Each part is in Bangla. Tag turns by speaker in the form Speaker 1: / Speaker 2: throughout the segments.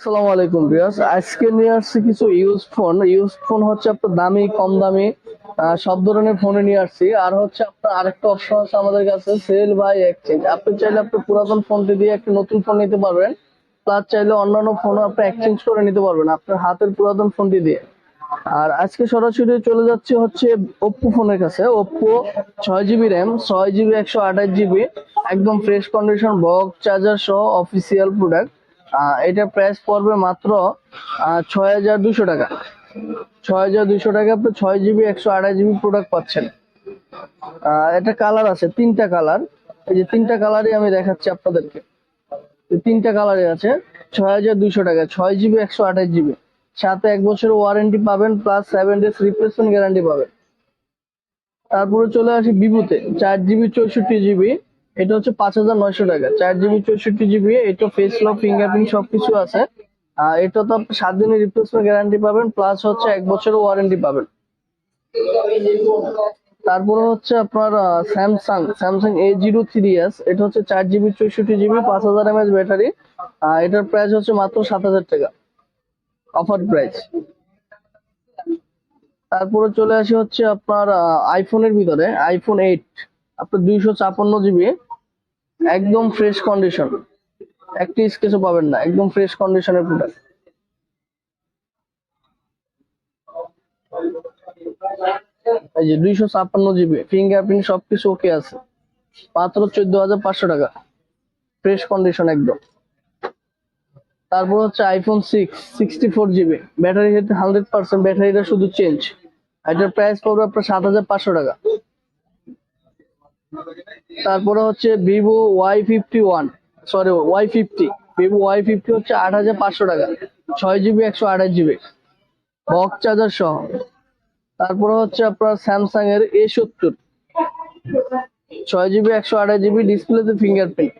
Speaker 1: আসসালামু আলাইকুম বিয়াস আজকে নিয়ে আসছি কিছু ইউজ ফোন ইউজ ফোন হচ্ছে আপনার দামি, কম দামি সব ধরনের ফোনে নিয়ে আসছি। আর হচ্ছে আপনার আরেকটা অপশন আছে আমাদের কাছে সেল বাই এক্সচেঞ্জ আপনি চাইলে আপনি পুরাতন ফোনটি দিয়ে একটা নতুন ফোন নিতে পারবেন। প্লাস চাইলে অন্যান্য ফোনও আপনি এক্সচেঞ্জ করে নিতে পারবেন আপনার হাতের পুরাতন ফোনটি দিয়ে। আর আজকে সরাসরি চলে যাচ্ছে হচ্ছে ওপ্পো ফোনের কাছে। ওপ্পো ছয় জিবি র্যাম ছয় জিবি একশো আঠাশ জিবি একদম ফ্রেশ কন্ডিশন বক্স চার্জার সহ অফিসিয়াল প্রোডাক্ট এটার প্রাইস পড়বে মাত্র ছয় হাজার দুশো টাকা। ছয় হাজার দুশো টাকা আপনি ছয় জিবি একশো আঠাশ জিবি প্রোডাক্ট পাচ্ছেন। এটা কালার আছে, তিনটা কালার এই যে তিনটা কালারই আমি দেখাচ্ছি আপনাদেরকে। তিনটা কালারই আছে ছয় হাজার দুইশো টাকা, ছয় জিবি একশো আঠাশ জিবি সাথে এক বছরের ওয়ারেন্টি পাবেন plus seven days replacement guarantee পাবেন। তারপরে চলে আসি ভিভোতে চার জিবি চৌষট্টি জিবি এটা হচ্ছে পাঁচ হাজার নয়শো টাকা। চার জিবি, চৌষট্টি জিবি, এটা ফেস লক ফিঙ্গারপ্রিন্ট সবকিছু আছে। আর এটা তো সাত দিনের রিপ্লেসমেন্ট গ্যারান্টি পাবেন প্লাস হচ্ছে এক বছরের ওয়ারেন্টি পাবেন। তারপরে হচ্ছে আপনার Samsung Samsung A zero three S এটা হচ্ছে চার জিবি, চৌষট্টি জিবি, পাঁচ হাজার এমএচ ব্যাটারি। আর এটার প্রাইস হচ্ছে মাত্র সাত হাজার টাকা অফার প্রাইস তারপরে চলে আসি হচ্ছে আপনার আইফোনের ভিতরে আইফোন এইট আপনার দুইশো ছাপ্পান্ন জিবি। একদম ফ্রেশ কন্ডিশন একটি স্কেচও পাবেন না, একদম ফ্রেশ কন্ডিশনের প্রোডাক্ট এই যে দুইশো ছাপ্পান্ন জিবি ফিঙ্গারপ্রিন্ট সবকিছু ওকে আছে। মাত্র চোদ্দ হাজার পাঁচশো টাকা। ফ্রেশ কন্ডিশন একদম। তারপর হচ্ছে iPhone six sixty four GB battery hundred percent ব্যাটারিটা শুধু চেঞ্জ এটার প্রাইস পড়বে আপনার সাত হাজার পাঁচশো টাকা। তারপরে হচ্ছে Vivo Y fifty one sorry Y fifty, Vivo Y fifty হচ্ছে আট হাজার পাঁচশো টাকা, ছয় জিবি, একশো আঠাশ জিবি বক্স চার্জার সহ। তারপরে হচ্ছে আপনার স্যামসাং এর এ সত্তর, ছয় জিবি, একশো আঠাশ জিবি, ডিসপ্লেতে ফিঙ্গারপ্রিন্ট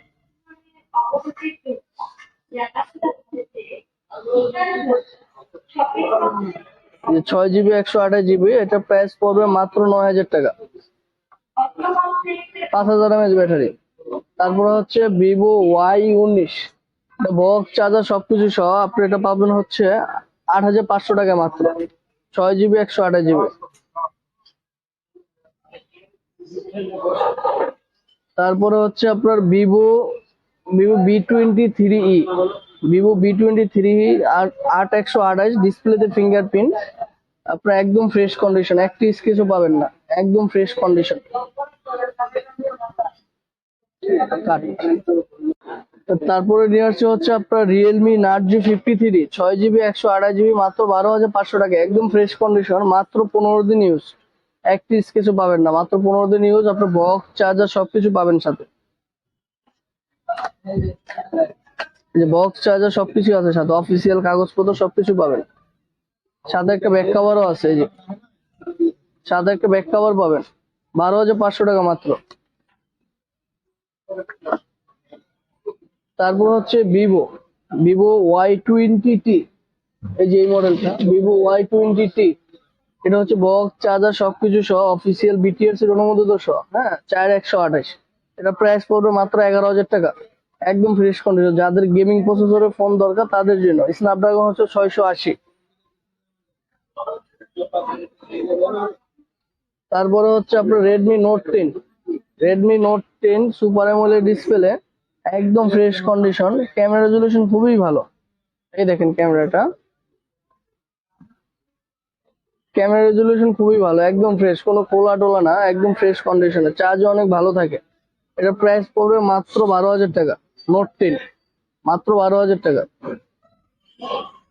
Speaker 1: ছয় জিবি, একশো আঠাশ জিবি, এটা প্রাইস পড়বে মাত্র নয় হাজার টাকা। পাঁচ হাজার এমএচ ব্যাটারি। তারপরে হচ্ছে ভিভো ওয়াই উনিশ। বক্স চার্জার সবকিছু সহ আপনি এটা পাবেন হচ্ছে আট হাজার পাঁচশো টাকা মাত্র। ছয় জিবি, একশো আঠাশ জিবি। তারপরে হচ্ছে আপনার Vivo Vivo V twenty three E. Vivo V twenty three E আট একশো আঠাশ, ডিসপ্লেতে ফিঙ্গারপ্রিন্ট। আপনার একদম ফ্রেশ কন্ডিশন একটি স্কেচও পাবেন না। একদম ফ্রেশ কন্ডিশন তারপরে নিয়ে আসছে হচ্ছে আপনার Realme nut G fifty three ছয় জিবি একশো আঠাশ জিবি মাত্র বারো হাজার পাঁচশো টাকা। একদম ফ্রেশ কন্ডিশন মাত্র পনেরো দিন ইউজ একটি স্কেচও পাবেন না, মাত্র পনেরো দিন ইউজ আপনার বক্স চার্জার সবকিছু পাবেন সাথে। যে বক্স চার্জার সবকিছু আছে সাথে। অফিসিয়াল কাগজপত্র, সবকিছু পাবেন। সাথে একটা ব্যাক কাভারও আছে, এই যে। সাথে একটা ব্যাক কাভার পাবেন। বারো হাজার পাঁচশো টাকা মাত্র। তারপর হচ্ছে Vivo Vivo Y twenty T এই যে এই মডেলটা ভিভো ওয়াই টোয়েন্টি টি এটা হচ্ছে বক্স চার্জার সবকিছু সহ অফিসিয়াল বিটিএস এর অনুমোদিত সহ হ্যাঁ চার একশো আঠাশ। এটা প্রাইস পড়বে মাত্র এগারো হাজার টাকা। একদম ফ্রেশ কন্ডিশন যাদের গেমিং প্রসেসরের ফোন দরকার, তাদের জন্য। স্ন্যাপড্রাগন হচ্ছে ছয়শো আশি। তারপরে হচ্ছে আপনার Redmi Note ten Redmi Note ten super AMOLED display একদম ফ্রেশ কন্ডিশন ক্যামেরা রেজুলেশন খুবই ভালো। এই দেখেন ক্যামেরাটা ক্যামেরা রেজলিউশন খুবই ভালো একদম ফ্রেশ কোনো কোলা টোলা না একদম ফ্রেশ কন্ডিশনে চার্জও অনেক ভালো থাকে। এটা প্রাইস পড়বে মাত্র বারো হাজার টাকা। নোট টেন মাত্র বারো হাজার টাকা।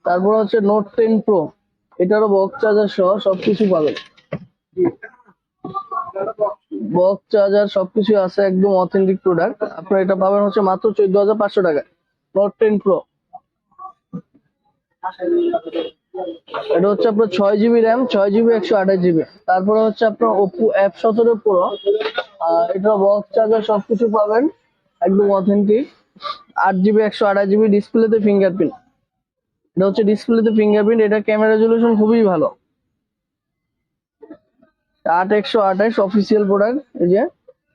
Speaker 1: তারপর হচ্ছে নোট টেন প্রো এটারও বক্স চার্জার সহ সবকিছু পাবেন। বক্স চার্জার সবকিছু আছে, একদম অথেন্টিক প্রোডাক্ট আপনার এটা পাবেন হচ্ছে মাত্র চোদ্দ হাজার পাঁচশো টাকা। নোট টেন প্রো এটা হচ্ছে আপনার ছয় জিবি র্যাম ছয় জিবি একশো আঠাশ জিবি তারপরে হচ্ছে আপনার ওপো অ্যাপ সতেরো প্রো এটা বক্স চার্জার সবকিছু পাবেন, একদম অথেন্টিক আট জিবি একশো আঠাশ জিবি ডিসপ্লেতে ফিঙ্গারপ্রিন্ট এটা হচ্ছে ডিসপ্লেতে ফিঙ্গারপ্রিন্ট এটা ক্যামেরা রেজলিউশন খুবই ভালো। আট একশো আঠাশ অফিসিয়াল প্রোডাক্ট এই যে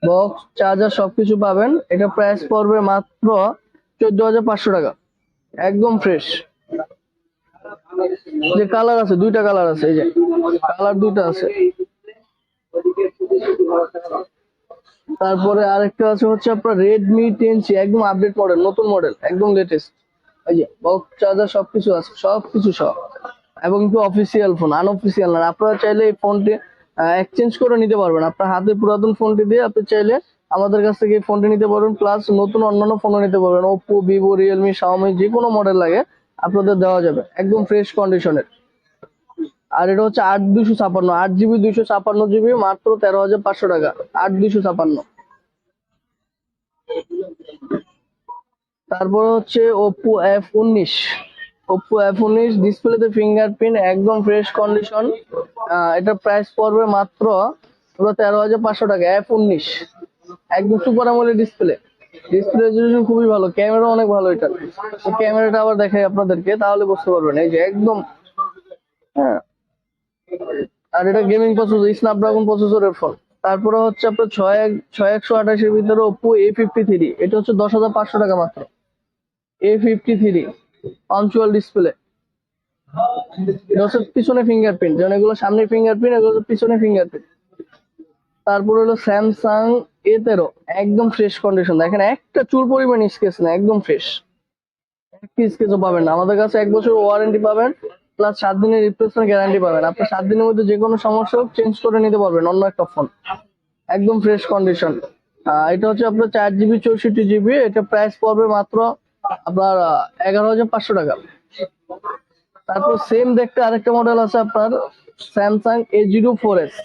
Speaker 1: বক্স চার্জার সবকিছু পাবেন। এটা প্রাইস পড়বে মাত্র চোদ্দ হাজার পাঁচশো টাকা। একদম ফ্রেশ যে কালার আছে, দুইটা কালার আছে, এই যে কালার দুইটা আছে। তারপরে আরেকটা আছে হচ্ছে আপনার রেডমি টেন সি একদম আপডেট মডেল নতুন মডেল একদম লেটেস্ট এই যে বক্স চার্জার সবকিছু আছে, সবকিছু সব এবং একটু অফিসিয়াল ফোন আনঅফিসিয়াল না, আপনারা চাইলে এই ফোনটি এক্সচেঞ্জ করে নিতে পারবেন। আপনার হাতে পুরাতন ফোনটি দিয়ে আপনি চাইলে আমাদের কাছ থেকে ফোনটি নিতে পারবেন প্লাস নতুন অন্যান্য ফোনও নিতে পারবেন। ওপো ভিভো রিয়েলমি শাওমি যে কোনো মডেল লাগে আপনাদের দেওয়া যাবে, একদম ফ্রেশ কন্ডিশনের আর এটা হচ্ছে আট দুশো ছাপান্ন, আট জিবি দুইশো ছাপান্ন জিবি, মাত্র তেরো হাজার পাঁচশো টাকা। আট দুশো ছাপান্ন। তারপরে হচ্ছে ওপো এফ উনিশ। ওপো উনিশ ডিসপ্লেতে ফিঙ্গারপ্রিন্ট একদম ফ্রেশ কন্ডিশন এটা প্রাইস পড়বে মাত্র তেরো হাজার পাঁচশো টাকা এফ উনিশ। একদম সুপার আমলের ডিসপ্লে ডিসপ্লে রেজলিউশন খুবই ভালো ক্যামেরা অনেক ভালো এটা। ক্যামেরাটা আবার দেখাই আপনাদেরকে, তাহলে বুঝতে পারবেন। এই যে একদম হ্যাঁ। আর এটা গেমিং প্রসেসর স্ন্যাপড্রাগন প্রসেসরের ফোন তারপরে হচ্ছে আপনার ছয় এক, ছয় একশো আঠাশের ভিতরে ওপো এ ফিফটি থ্রি এটা হচ্ছে দশ হাজার পাঁচশো টাকা মাত্র। A fifty three punctual display হচ্ছে পিছনে ফিঙ্গারপ্রিন্ট যেমন এগুলো সামনে ফিঙ্গারপ্রিন্ট এগুলো পিছনে ফিঙ্গারপ্রিন্ট তারপরে হলো স্যামসাং এ তেরো একদম ফ্রেশ কন্ডিশন দেখেন, একটা চুল পরিমাণ স্কেচ না, একদম ফ্রেশ একটি স্কেচও পাবেন না। আমাদের কাছে এক বছর ওয়ারেন্টি পাবেন প্লাস সাত দিনের রিপ্লেসমেন্ট গ্যারান্টি পাবেন। আপনি সাত দিনের মধ্যে যে কোনো সমস্যা হোক চেঞ্জ করে নিতে পারবেন অন্য একটা ফোন একদম ফ্রেশ কন্ডিশন এটা হচ্ছে আপনার চার জিবি চৌষট্টি জিবি এটা প্রাইস পড়বে মাত্র আপনার এগারো হাজার পাঁচশো টাকা। তারপর সেম দেখতে আরেকটা মডেল আছে আপনার Samsung A zero four S